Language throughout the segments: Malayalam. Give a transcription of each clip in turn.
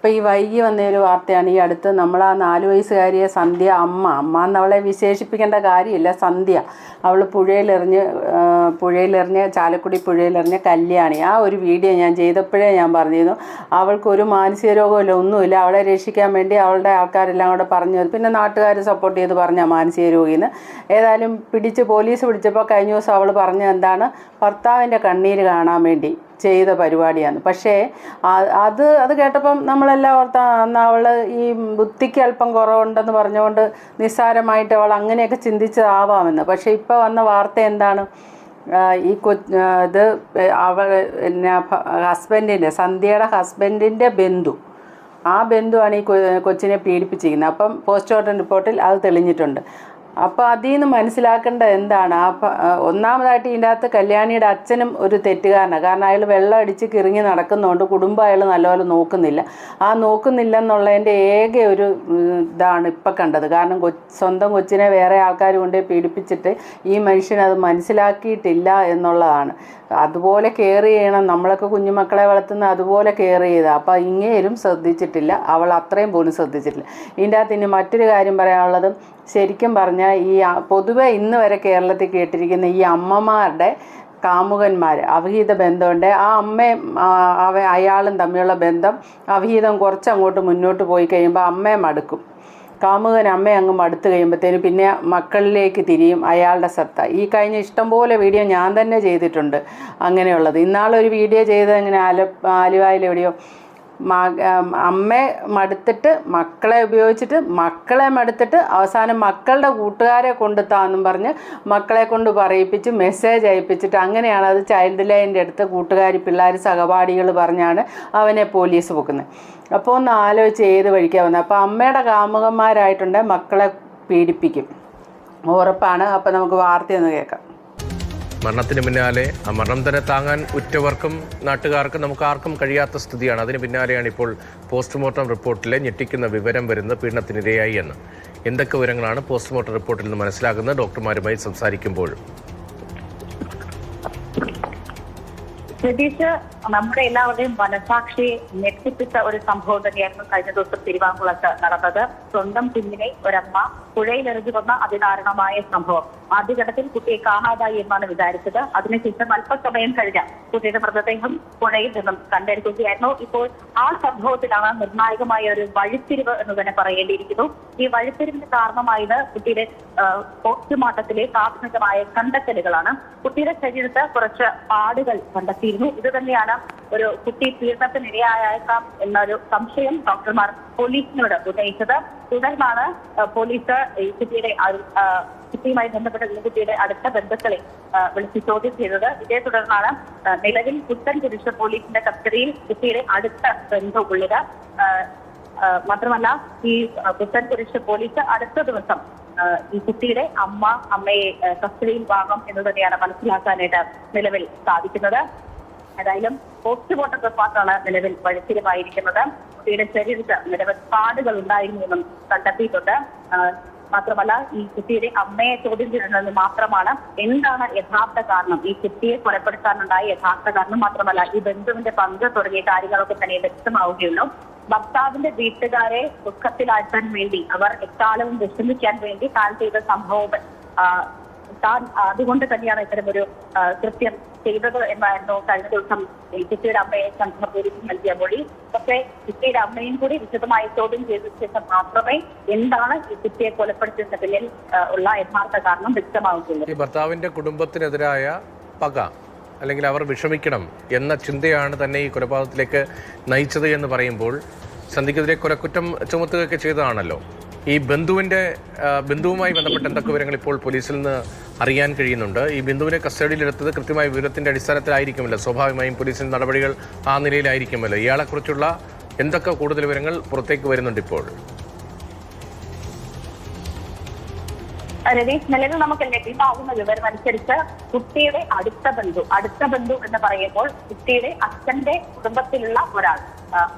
അപ്പോൾ ഈ വൈകി വന്ന വാർത്തയാണ് ഈ അടുത്ത് നമ്മൾ ആ നാല് വയസ്സുകാരിയെ സന്ധ്യ അമ്മ. അമ്മ എന്നവളെ വിശേഷിപ്പിക്കേണ്ട കാര്യമില്ല. സന്ധ്യ. അവൾ പുഴയിലെറിഞ്ഞ് പുഴയിലെറിഞ്ഞ് ചാലക്കുടി പുഴയിലെറിഞ്ഞ കല്യാണി. ആ ഒരു വീഡിയോ ഞാൻ ചെയ്തപ്പോഴേ ഞാൻ പറഞ്ഞിരുന്നു. അവൾക്ക് ഒരു മാനസിക രോഗമില്ല ഒന്നുമില്ല. അവളെ രക്ഷിക്കാൻ വേണ്ടി അവളുടെ ആൾക്കാരെല്ലാം കൂടെ പറഞ്ഞു പിന്നെ നാട്ടുകാർ സപ്പോർട്ട് ചെയ്ത് പറഞ്ഞ മാനസിക രോഗിന്ന്. ഏതായാലും പിടിച്ച് പോലീസ് പിടിച്ചപ്പോൾ കഴിഞ്ഞ ദിവസം അവൾ പറഞ്ഞ എന്താണ്? ഭർത്താവിന്റെ കണ്ണീര് കാണാൻ വേണ്ടി ചെയ്ത പരിപാടിയാണ്. പക്ഷേ അത് അത് കേട്ടപ്പം നമ്മളെല്ലാം ഓർത്ത അവൾ അവൾ ഈ ബുദ്ധിക്ക് അല്പം കുറവുണ്ടെന്ന് പറഞ്ഞുകൊണ്ട് നിസ്സാരമായിട്ട് അവൾ അങ്ങനെയൊക്കെ ചിന്തിച്ചതാവാമെന്ന്. പക്ഷേ ഇപ്പോൾ വന്ന വാർത്ത എന്താണ്? ഈ കൊ ഇത് അവൾ പിന്നെ ഹസ്ബൻഡിന്റെ സന്ധ്യയുടെ ഹസ്ബൻഡിന്റെ ബന്ധു. ആ ബന്ധുവാണ് ഈ കൊച്ചിനെ പീഡിപ്പിച്ചിരിക്കുന്നത്. അപ്പം പോസ്റ്റ്മോർട്ടം റിപ്പോർട്ടിൽ അത് തെളിഞ്ഞിട്ടുണ്ട്. അപ്പോൾ അതിൽ നിന്ന് മനസ്സിലാക്കേണ്ടത് എന്താണ്? ആ ഒന്നാമതായിട്ട് ഇതിന്റെ അകത്ത് കല്യാണിയുടെ അച്ഛനും ഒരു തെറ്റുകാരനാണ് കാരണം അയാൾ വെള്ളം അടിച്ച് കിറങ്ങി നടക്കുന്നതുകൊണ്ട് കുടുംബം അയാൾ നല്ലപോലെ നോക്കുന്നില്ല. ആ നോക്കുന്നില്ല എന്നുള്ളതിന്റെ ഏക ഒരു ഇതാണ് ഇപ്പം കണ്ടത്. കാരണം സ്വന്തം കൊച്ചിനെ വേറെ ആൾക്കാർ കൊണ്ടേ പീഡിപ്പിച്ചിട്ട് ഈ മനുഷ്യനത് മനസ്സിലാക്കിയിട്ടില്ല എന്നുള്ളതാണ്. അതുപോലെ കെയർ ചെയ്യണം. നമ്മളൊക്കെ കുഞ്ഞുമക്കളെ വളർത്തുന്ന അതുപോലെ കെയർ ചെയ്ത. അപ്പോൾ ഇങ്ങേരും ശ്രദ്ധിച്ചിട്ടില്ല. അവൾ അത്രയും പോലും ശ്രദ്ധിച്ചിട്ടില്ല. ഇതിന്റെ അകത്ത് ഇനി മറ്റൊരു കാര്യം പറയാനുള്ളത്. ശരിക്കും പറഞ്ഞാൽ ഈ പൊതുവെ ഇന്ന് വരെ കേരളത്തിൽ കേട്ടിരിക്കുന്ന ഈ അമ്മമാരുടെ കാമുകന്മാർ അവിഹിത ബന്ധമുണ്ട്. ആ അമ്മയും അവ അയാളും തമ്മിലുള്ള ബന്ധം അവിഹിതം കുറച്ചങ്ങോട്ട് മുന്നോട്ട് പോയി കഴിയുമ്പോൾ അമ്മയെ മടുക്കും. കാമുകൻ അമ്മയെ അങ്ങ് മടുത്ത് കഴിയുമ്പോഴത്തേന് പിന്നെ മക്കളിലേക്ക് തിരിയും അയാളുടെ സത്ത ഈ കഴിഞ്ഞ ഇഷ്ടംപോലെ വീഡിയോ ഞാൻ തന്നെ ചെയ്തിട്ടുണ്ട് അങ്ങനെയുള്ളത്. ഇന്നാളൊരു വീഡിയോ ചെയ്തത് ഇങ്ങനെ ആല ആലുവായിലെവിടെയോ അമ്മയെ മടുത്തിട്ട് മക്കളെ ഉപയോഗിച്ചിട്ട് മക്കളെ മടുത്തിട്ട് അവസാനം മക്കളുടെ കൂട്ടുകാരെ കൊണ്ട് താന്നും പറഞ്ഞ് മക്കളെ കൊണ്ട് പറയിപ്പിച്ച് മെസ്സേജ് അയപ്പിച്ചിട്ട് അങ്ങനെയാണ് അത് ചൈൽഡ് ലൈനിന്റെ അടുത്ത് കൂട്ടുകാരി പിള്ളേർ സഹപാഠികൾ പറഞ്ഞാണ് അവനെ പോലീസ് പൊക്കുന്നത്. അപ്പോൾ ഒന്ന് ആലോചിച്ച് ഏത് വഴിക്കാണ് വന്നത് അപ്പോൾ അമ്മയുടെ കാമുകന്മാരായിട്ടുണ്ട് മക്കളെ പീഡിപ്പിക്കും. ഉറപ്പാണ്. അപ്പോൾ നമുക്ക് വാർത്തയൊന്ന് കേൾക്കാം. മരണത്തിന് പിന്നാലെ ആ മരണം തന്നെ താങ്ങാൻ ഉറ്റവർക്കും നാട്ടുകാർക്കും നമുക്ക് ആർക്കും കഴിയാത്ത സ്ഥിതിയാണ്. അതിന് പിന്നാലെയാണ് ഇപ്പോൾ പോസ്റ്റ്മോർട്ടം റിപ്പോർട്ടിലെ ഞെട്ടിക്കുന്ന വിവരം വരുന്നത് പീഡനത്തിനിരയായി എന്ന്. എന്തൊക്കെ വിവരങ്ങളാണ് പോസ്റ്റ്മോർട്ടം റിപ്പോർട്ടിൽ നിന്ന് മനസ്സിലാക്കുന്നത് ഡോക്ടർമാരുമായി സംസാരിക്കുമ്പോൾ പ്രതീക്ഷ നമ്മുടെ എല്ലാവരുടെയും മനസാക്ഷിയെ ഞെട്ടിപ്പിച്ച ഒരു സംഭവം തന്നെയായിരുന്നു കഴിഞ്ഞ ദിവസം തിരുവാങ്കുളത്ത് നടന്നത്. സ്വന്തം കുഞ്ഞിനെ ഒരമ്മ പുഴയിലെറിഞ്ഞു വന്ന അതിദാരുണമായ സംഭവം. ആദ്യഘട്ടത്തിൽ കുട്ടിയെ കാണാതായി എന്നാണ് വിചാരിച്ചത്. അതിനുശേഷം അല്പസമയം കഴിഞ്ഞ കുട്ടിയുടെ മൃതദേഹം പുഴയിൽ നിന്നും കണ്ടെടുക്കുകയായിരുന്നു. ഇപ്പോൾ ആ സംഭവത്തിലാണ് നിർണായകമായ ഒരു വഴിത്തിരിവ് എന്ന് തന്നെ പറയേണ്ടിയിരിക്കുന്നു. ഈ വഴിത്തിരിവിന് കാരണമായത് കുട്ടിയുടെ പോസ്റ്റ് പോസ്റ്റ്മോർട്ടത്തിലെ പ്രാഥമികമായ കണ്ടെത്തലുകളാണ്. കുട്ടിയുടെ ശരീരത്ത് കുറച്ച് പാടുകൾ കണ്ടെത്തിയിരുന്നു. ഇത് തന്നെയാണ് ഒരു കുട്ടി പീഡനത്തിനിരയായേക്കാം എന്നൊരു സംശയം ഡോക്ടർമാർ പോലീസിനോട് ഉന്നയിച്ചത്. തുടർന്നാണ് പോലീസ് ഈ കുട്ടിയുടെ കുട്ടിയുമായി ബന്ധപ്പെട്ട പെൺകുട്ടിയുടെ അടുത്ത ബന്ധുക്കളെ വിളിച്ച് ചോദ്യം ചെയ്തത്. ഇതേ തുടർന്നാണ് നിലവിൽ പുത്തൻ പുരുഷ പോലീസിന്റെ കസ്റ്റഡിയിൽ കുട്ടിയുടെ അടുത്ത ബന്ധു ഉള്ളത് മാത്രമല്ല ഈ പുത്തൻ പുരുഷ പോലീസ് അടുത്ത ദിവസം ഈ കുട്ടിയുടെ അമ്മ അമ്മയെ കസ്റ്റഡിയിൽ വാങ്ങും എന്ന് തന്നെയാണ് മനസ്സിലാക്കാനായിട്ട് നിലവിൽ സാധിക്കുന്നത്. ഏതായാലും പോസ്റ്റ്മോർട്ടം റിപ്പോർട്ടാണ് നിലവിൽ വഴിത്തിരിവായിരിക്കുന്നത്. കുട്ടിയുടെ ശരീരത്ത് നിരവധി പാടുകൾ ഉണ്ടായിരുന്നു എന്നും കണ്ടെത്തിയിട്ടുണ്ട് മാത്രമല്ല ഈ കുട്ടിയുടെ അമ്മയെ ചോദ്യം ചെയ്യുന്നത് മാത്രമാണ് എന്താണ് യഥാർത്ഥ കാരണം? ഈ കുട്ടിയെ കൊലപ്പെടുത്താനുണ്ടായ യഥാർത്ഥ കാരണം മാത്രമല്ല ഈ ബന്ധുവിന്റെ പങ്ക് തുടങ്ങിയ കാര്യങ്ങളൊക്കെ തന്നെ വ്യക്തമാവുകയുള്ളൂ. ഭർത്താവിന്റെ വീട്ടുകാരെ ദുഃഖത്തിലാഴ്ത്താൻ വേണ്ടി അവർ എക്കാലവും വിഷമിക്കാൻ വേണ്ടി താൻ ചെയ്ത സംഭവം താൻ അതുകൊണ്ട് തന്നെയാണ് ഇത്തരമൊരു ഒരു കൃത്യം ചെയ്തത് എന്നായിരുന്നു കഴിഞ്ഞ ദിവസം കുട്ടിയുടെ അമ്മയെ സംഘം പോലീസ് നൽകിയ മൊഴി. പക്ഷേ കുട്ടിയുടെ അമ്മയും കൂടി വിശദമായി ചോദ്യം ചെയ്ത ശേഷം മാത്രമേ എന്താണ് ഈ കുട്ടിയെ കൊലപ്പെടുത്തിയതിന് പിന്നിൽ ഉള്ള യഥാർത്ഥ കാരണം വ്യക്തമാവുകയുള്ളൂ. ഭർത്താവിന്റെ കുടുംബത്തിനെതിരായ പക അല്ലെങ്കിൽ അവർ വിഷമിക്കണം എന്ന ചിന്തയാണ് തന്നെ ഈ കൊലപാതകത്തിലേക്ക് നയിച്ചത് എന്ന് പറയുമ്പോൾ സന്ധിക്കെതിരെ കൊലക്കുറ്റം ചുമത്തുകയൊക്കെ ചെയ്തതാണല്ലോ. ഈ ബന്ധുവിന്റെ ബന്ധുവുമായി ബന്ധപ്പെട്ട എന്തൊക്കെ വിവരങ്ങൾ ഇപ്പോൾ പോലീസിൽ നിന്ന് അറിയാൻ കഴിയുന്നുണ്ട്? ഈ ബന്ധുവിനെ കസ്റ്റഡിയിലെടുത്തത് കൃത്യമായ വിവരത്തിന്റെ അടിസ്ഥാനത്തിലായിരിക്കുമല്ലോ? സ്വാഭാവികമായും പോലീസിന്റെ നടപടികൾ ആ നിലയിലായിരിക്കുമല്ലോ? ഇയാളെക്കുറിച്ചുള്ള എന്തൊക്കെ കൂടുതൽ വിവരങ്ങൾ പുറത്തേക്ക് വരുന്നുണ്ട് ഇപ്പോൾ? രതീഷ് നിലവിൽ നമുക്ക് ലഭ്യമാകുന്ന വിവരം അനുസരിച്ച് കുട്ടിയുടെ അടുത്ത ബന്ധു അടുത്ത ബന്ധു എന്ന് പറയുമ്പോൾ കുട്ടിയുടെ അച്ഛന്റെ കുടുംബത്തിലുള്ള ഒരാൾ.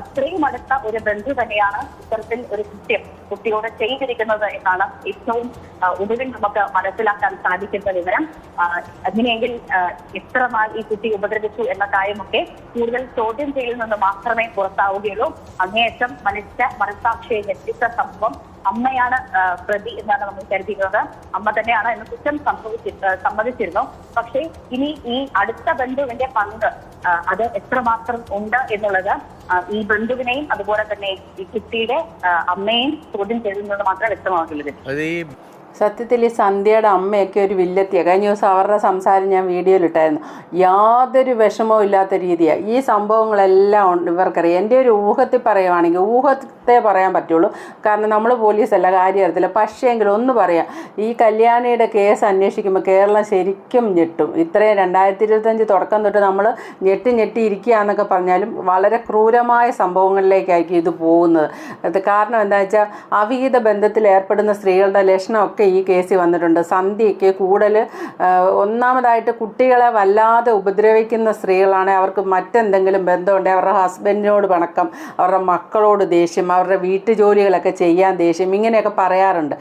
അത്രയും അടുത്ത ഒരു ബന്ധു തന്നെയാണ് ഇത്തരത്തിൽ ഒരു കൃത്യം കുട്ടിയോട് ചെയ്തിരിക്കുന്നത് എന്നാണ് ഏറ്റവും ഒടുവിൽ നമുക്ക് മനസ്സിലാക്കാൻ സാധിക്കുന്ന വിവരം. അതിനെങ്കിൽ എത്ര നാൾ ഈ കുട്ടി ഉപദ്രവിച്ചു എന്ന കാര്യമൊക്കെ കൂടുതൽ ചോദ്യം ചെയ്യൽ നിന്ന് മാത്രമേ പുറത്താവുകയുള്ളൂ. അങ്ങേയറ്റം മനുഷ്യ മനസാക്ഷിയെ ഞെട്ടിച്ച സംഭവം അമ്മയാണ് പ്രതി എന്നാണ് നമ്മൾ കരുതിയിരുന്നത് അമ്മ തന്നെയാണ് എന്ന് കുറ്റം സംഭവിച്ചി സമ്മതിച്ചിരുന്നു. പക്ഷേ ഇനി ഈ അടുത്ത ബന്ധുവിന്റെ പങ്ക് അത് എത്രമാത്രം ഉണ്ട് എന്നുള്ളത് ഈ ബന്ധുവിനെയും അതുപോലെ തന്നെ ഈ കുട്ടിയുടെ അമ്മയെയും ചോദ്യം ചെയ്തത് മാത്രമേ വ്യക്തമാകുള്ളൂ സത്യത്തിൽ ഈ സന്ധ്യയുടെ അമ്മയൊക്കെ ഒരു വില്ലത്തിയാണ് കഴിഞ്ഞ ദിവസം അവരുടെ സംസാരം ഞാൻ വീഡിയോയിൽ ഇട്ടായിരുന്നു യാതൊരു വിഷമവും ഇല്ലാത്ത രീതിയാണ് ഈ സംഭവങ്ങളെല്ലാം ഇവർക്കറിയാം. എന്റെ ഒരു ഊഹത്തിൽ പറയുവാണെങ്കിൽ ഊഹത്തെ പറയാൻ പറ്റുള്ളൂ. കാരണം നമ്മൾ പോലീസല്ല കാര്യം അറിയത്തില്ല പക്ഷേങ്കിൽ ഒന്ന് പറയാം ഈ കല്യാണിയുടെ കേസ് അന്വേഷിക്കുമ്പോൾ കേരളം ശരിക്കും ഞെട്ടും. ഇത്രയും രണ്ടായിരത്തി ഇരുപത്തഞ്ച് തുടക്കം തൊട്ട് നമ്മൾ ഞെട്ടി ഞെട്ടി ഇരിക്കുക എന്നൊക്കെ പറഞ്ഞാലും വളരെ ക്രൂരമായ സംഭവങ്ങളിലേക്കായിരിക്കും ഇത് പോകുന്നത്. കാരണം എന്താ വെച്ചാൽ അവിഹിത ബന്ധത്തിൽ ഏർപ്പെടുന്ന സ്ത്രീകളുടെ ലക്ഷണമൊക്കെ ഈ കേസിൽ വന്നിട്ടുണ്ട്. സന്ധ്യയ്ക്ക് കൂടുതൽ ഒന്നാമതായിട്ട് കുട്ടികളെ വല്ലാതെ ഉപദ്രവിക്കുന്ന സ്ത്രീകളാണ് അവർക്ക് മറ്റെന്തെങ്കിലും ബന്ധമുണ്ടെങ്കിൽ അവരുടെ ഹസ്ബൻഡിനോട് പണക്കം അവരുടെ മക്കളോട് ദേഷ്യം അവരുടെ വീട്ടുജോലികളൊക്കെ ചെയ്യാൻ ദേഷ്യം ഇങ്ങനെയൊക്കെ പറയാറുണ്ട്.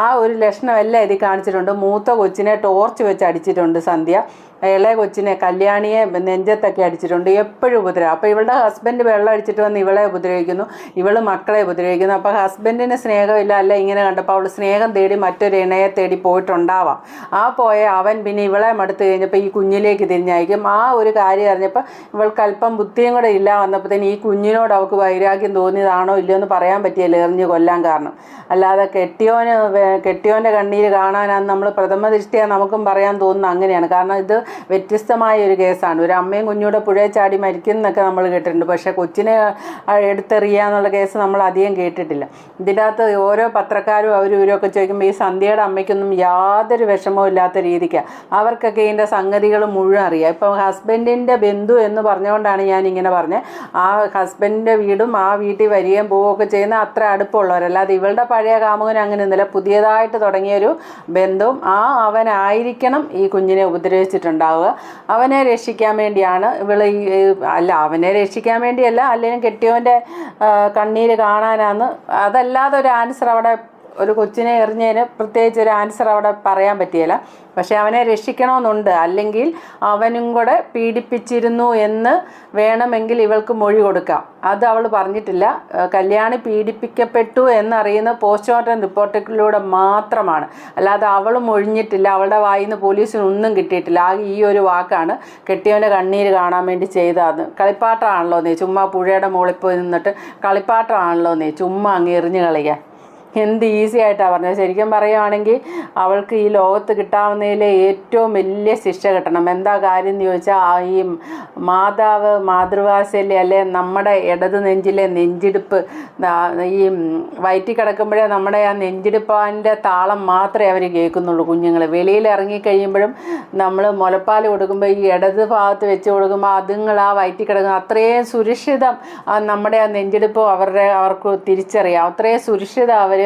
ആ ഒരു ലക്ഷണമെല്ലാം ഇതിൽ കാണിച്ചിട്ടുണ്ട്. മൂത്ത കൊച്ചിനെ ടോർച്ച് വെച്ച് അടിച്ചിട്ടുണ്ട് സന്ധ്യ. ഇളയ കൊച്ചിനെ കല്യാണിയെ നെഞ്ചത്തൊക്കെ അടിച്ചിട്ടുണ്ട്. എപ്പോഴും ഉപദ്രവം. അപ്പോൾ ഇവളുടെ ഹസ്ബൻഡ് വെള്ളം അടിച്ചിട്ട് വന്ന് ഇവളെ ഉപദ്രവിക്കുന്നു. ഇവൾ മക്കളെ ഉപദ്രവിക്കുന്നു. അപ്പോൾ ഹസ്ബൻഡിന് സ്നേഹമില്ല. അല്ല ഇങ്ങനെ കണ്ടപ്പോൾ അവൾ സ്നേഹം തേടി മറ്റൊരു ഇണയെ തേടി പോയിട്ടുണ്ടാവാം. ആ പോയ അവൻ പിന്നെ ഇവളെ മടുത്ത് കഴിഞ്ഞപ്പോൾ ഈ കുഞ്ഞിലേക്ക് തിരിഞ്ഞയക്കും. ആ ഒരു കാര്യം അറിഞ്ഞപ്പോൾ ഇവൾക്ക് അല്പം ബുദ്ധിയും കൂടെ ഇല്ല വന്നപ്പോഴത്തേന് ഈ കുഞ്ഞിനോട് അവൾക്ക് വൈരാഗ്യം തോന്നിയതാണോ ഇല്ലയോ എന്ന് പറയാൻ പറ്റിയല്ല എറിഞ്ഞ് കൊല്ലാൻ കാരണം. അല്ലാതെ കെട്ടിയോന് കെട്ടിയോന്റെ കണ്ണീര് കാണാനാണ് നമ്മൾ പ്രഥമ ദൃഷ്ടിയാണ് നമുക്കും പറയാൻ തോന്നുന്നത് അങ്ങനെയാണ്. കാരണം ഇത് വ്യത്യസ്തമായ ഒരു കേസാണ്. ഒരു അമ്മയും കുഞ്ഞൂടെ പുഴയെ ചാടി മരിക്കും എന്നൊക്കെ നമ്മൾ കേട്ടിട്ടുണ്ട്. പക്ഷേ കൊച്ചിനെ എടുത്തെറിയുക എന്നുള്ള കേസ് നമ്മൾ അധികം കേട്ടിട്ടില്ല. ഇതിന്റെ അകത്ത് ഓരോ പത്രക്കാരും അവരും ഇവരൊക്കെ ചോദിക്കുമ്പോൾ ഈ സന്ധ്യയുടെ അമ്മയ്ക്കൊന്നും യാതൊരു വിഷമവും ഇല്ലാത്ത രീതിക്കാണ് അവർക്കൊക്കെ ഇതിന്റെ സംഗതികൾ മുഴുവൻ അറിയാം. ഇപ്പം ഹസ്ബൻഡിന്റെ ബന്ധു എന്ന് പറഞ്ഞുകൊണ്ടാണ് ഞാൻ ഇങ്ങനെ പറഞ്ഞത്. ആ ഹസ്ബൻഡിന്റെ വീടും ആ വീട്ടിൽ വരികയും പോവുകയൊക്കെ ചെയ്യുന്ന അത്ര അടുപ്പമുള്ളവരല്ലാതെ ഇവളുടെ പഴയ കാമുകൻ അങ്ങനെ ഒന്നുമില്ല. പുതിയതായിട്ട് തുടങ്ങിയൊരു ബന്ധവും ആ അവനായിരിക്കണം ഈ കുഞ്ഞിനെ ഉപദ്രവിച്ചിട്ടുണ്ടാവുക അവനെ രക്ഷിക്കാൻ വേണ്ടിയാണ് ഇവൾ ഈ അല്ല അവനെ രക്ഷിക്കാൻ വേണ്ടിയല്ല അല്ലെങ്കിൽ കെട്ടിയവന്റെ കണ്ണീര് കാണാനാന്ന് അതല്ലാതെ ഒരു ആൻസർ അവിടെ ഒരു കൊച്ചിനെ എറിഞ്ഞതിന് പ്രത്യേകിച്ച് ഒരു ആൻസർ അവിടെ പറയാൻ പറ്റിയില്ല. പക്ഷെ അവനെ രക്ഷിക്കണമെന്നുണ്ട്. അല്ലെങ്കിൽ അവനും കൂടെ പീഡിപ്പിച്ചിരുന്നു എന്ന് വേണമെങ്കിൽ ഇവൾക്ക് മൊഴി കൊടുക്കാം. അത് അവൾ പറഞ്ഞിട്ടില്ല. കല്യാണി പീഡിപ്പിക്കപ്പെട്ടു എന്നറിയുന്ന പോസ്റ്റ്മോർട്ടം റിപ്പോർട്ടിലൂടെ മാത്രമാണ്. അല്ലാതെ അവൾ മൊഴിഞ്ഞിട്ടില്ല. അവളുടെ വായിൽ നിന്ന് പോലീസിന് ഒന്നും കിട്ടിയിട്ടില്ല. ആകെ ഈ ഒരു വാക്കാണ് കെട്ടിയവന്റെ കണ്ണീര് കാണാൻ വേണ്ടി ചെയ്തതെന്ന്. കളിപ്പാട്ടമാണല്ലോ നീ ചുമ്മാ പുഴയുടെ മുകളിൽ പോയി നിന്നിട്ട് കളിപ്പാട്ടമാണല്ലോ നീ ചുമ്മാ അങ്ങ് എറിഞ്ഞ് കളിക്കാൻ. എന്ത് ഈസി ആയിട്ടാണ് പറഞ്ഞത്. ശരിക്കും പറയുവാണെങ്കിൽ അവൾക്ക് ഈ ലോകത്ത് കിട്ടാവുന്നതിലെ ഏറ്റവും വലിയ ശിക്ഷ കിട്ടണം. എന്താ കാര്യം എന്ന് ചോദിച്ചാൽ ഈ മാതാവ് മാതൃഭാഷയിലെ അല്ലെ നമ്മുടെ ഇടത് നെഞ്ചിലെ നെഞ്ചിടിപ്പ് ഈ വയറ്റി കിടക്കുമ്പോഴേ നമ്മുടെ ആ നെഞ്ചിടിപ്പാന്റെ താളം മാത്രമേ അവർ കേൾക്കുന്നുള്ളൂ കുഞ്ഞുങ്ങൾ വെളിയിൽ ഇറങ്ങിക്കഴിയുമ്പോഴും നമ്മൾ മുലപ്പാൽ കൊടുക്കുമ്പോൾ ഈ ഇടത് ഭാഗത്ത് വെച്ച് കൊടുക്കുമ്പോൾ അതുങ്ങൾ ആ വയറ്റി കിടക്കുന്ന അത്രയും സുരക്ഷിതം നമ്മുടെ ആ നെഞ്ചിടിപ്പ് അവരുടെ അവർക്ക് തിരിച്ചറിയാം. അത്രയും സുരക്ഷിതം അവർ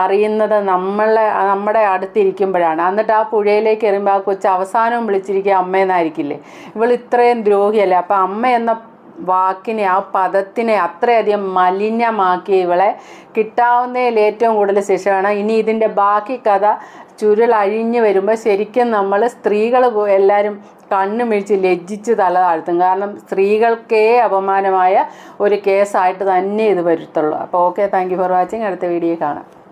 അറിയുന്നത് നമ്മളെ നമ്മുടെ അടുത്തിരിക്കുമ്പോഴാണ്. എന്നിട്ട് ആ പുഴയിലേക്ക് എറിയുമ്പോൾ ആ കൊച്ചു അവസാനവും വിളിച്ചിരിക്കുക അമ്മയെന്നായിരിക്കില്ലേ ഇവൾ ഇത്രയും ദ്രോഹിയല്ലേ? അപ്പം അമ്മ എന്ന വാക്കിനെ ആ പദത്തിനെ അത്രയധികം മലിനമാക്കി ഇവളെ. കിട്ടാവുന്നതിൽ ഏറ്റവും കൂടുതൽ ശിക്ഷ വേണം ഇനി ഇതിന്റെ ബാക്കി കഥ ചുരുളഴിഞ്ഞ് വരുമ്പോൾ ശരിക്കും നമ്മൾ സ്ത്രീകൾ എല്ലാവരും കണ്ണു മിഴിച്ച് ലജ്ജിച്ച് തല താഴ്ത്തും. കാരണം സ്ത്രീകൾക്കേ അപമാനമായ ഒരു കേസായിട്ട് തന്നെ ഇത് വരുത്തുള്ളൂ. അപ്പോൾ okay thank you for watching അടുത്ത വീഡിയോ കാണാം.